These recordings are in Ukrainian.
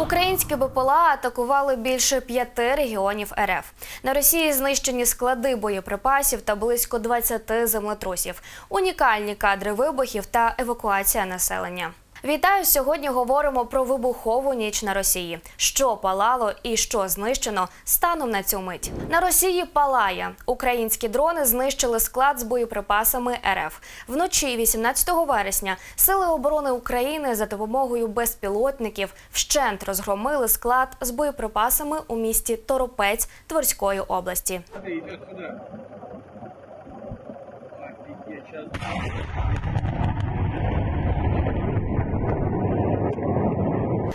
Українські БПЛА атакували більше п'яти регіонів РФ. На Росії знищені склади боєприпасів та близько 20 землетрусів, унікальні кадри вибухів та евакуація населення. Вітаю! Сьогодні говоримо про вибухову ніч на Росії. Що палало і що знищено станом на цю мить. На Росії палає. Українські дрони знищили склад з боєприпасами РФ. Вночі 18 вересня Сили оборони України за допомогою безпілотників вщент розгромили склад з боєприпасами у місті Торопець Тверської області. Идет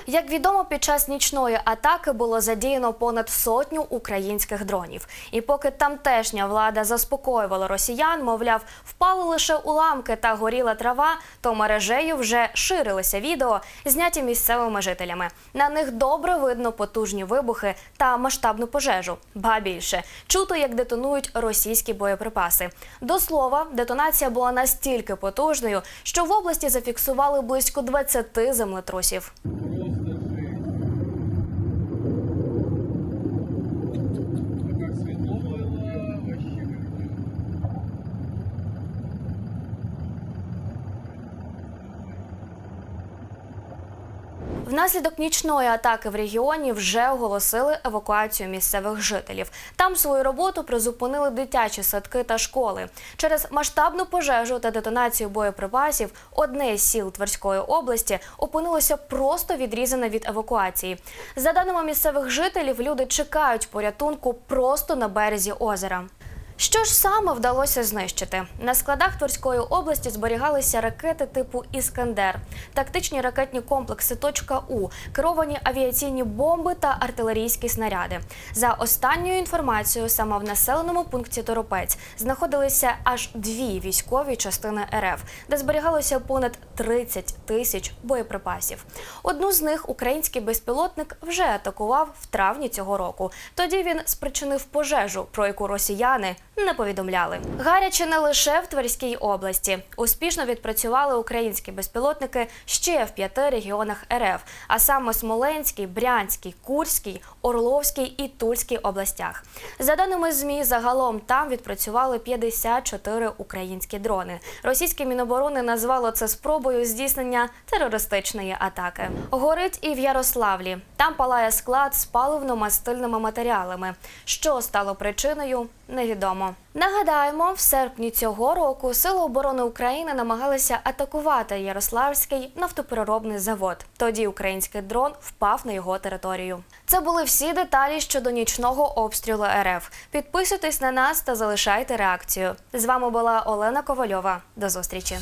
Як відомо, під час нічної атаки було задіяно понад сотню українських дронів. І поки тамтешня влада заспокоювала росіян, мовляв, впали лише уламки та горіла трава, то мережею вже ширилися відео, зняті місцевими жителями. На них добре видно потужні вибухи та масштабну пожежу. Ба більше чути, як детонують російські боєприпаси. До слова, детонація була настільки потужною, що в області зафіксували близько 20 землетрусів. Внаслідок нічної атаки в регіоні вже оголосили евакуацію місцевих жителів. Там свою роботу призупинили дитячі садки та школи. Через масштабну пожежу та детонацію боєприпасів одне з сіл Тверської області опинилося просто відрізане від евакуації. За даними місцевих жителів, люди чекають порятунку просто на березі озера. Що ж саме вдалося знищити? На складах Тверської області зберігалися ракети типу Іскандер, тактичні ракетні комплекси «Точка У, керовані авіаційні бомби та артилерійські снаряди. За останньою інформацією, саме в населеному пункті Торопець знаходилися аж дві військові частини РФ, де зберігалося понад 30 тисяч боєприпасів. Одну з них український безпілотник вже атакував в травні цього року. Тоді він спричинив пожежу, про яку росіяни не повідомляли. Гаряче не лише в Тверській області. Успішно відпрацювали українські безпілотники ще в п'яти регіонах РФ, а саме Смоленській, Брянській, Курській, Орловській і Тульській областях. За даними ЗМІ, загалом там відпрацювали 54 українські дрони. Російське міноборони назвало це спробою здійснення терористичної атаки. Горить і в Ярославлі. Там палає склад з паливно-мастильними матеріалами. Що стало причиною, невідомо. Нагадаємо, в серпні цього року Сили оборони України намагалися атакувати Ярославський нафтопереробний завод. Тоді український дрон впав на його територію. Це були всі деталі щодо нічного обстрілу РФ. Підписуйтесь на нас та залишайте реакцію. З вами була Олена Ковальова. До зустрічі.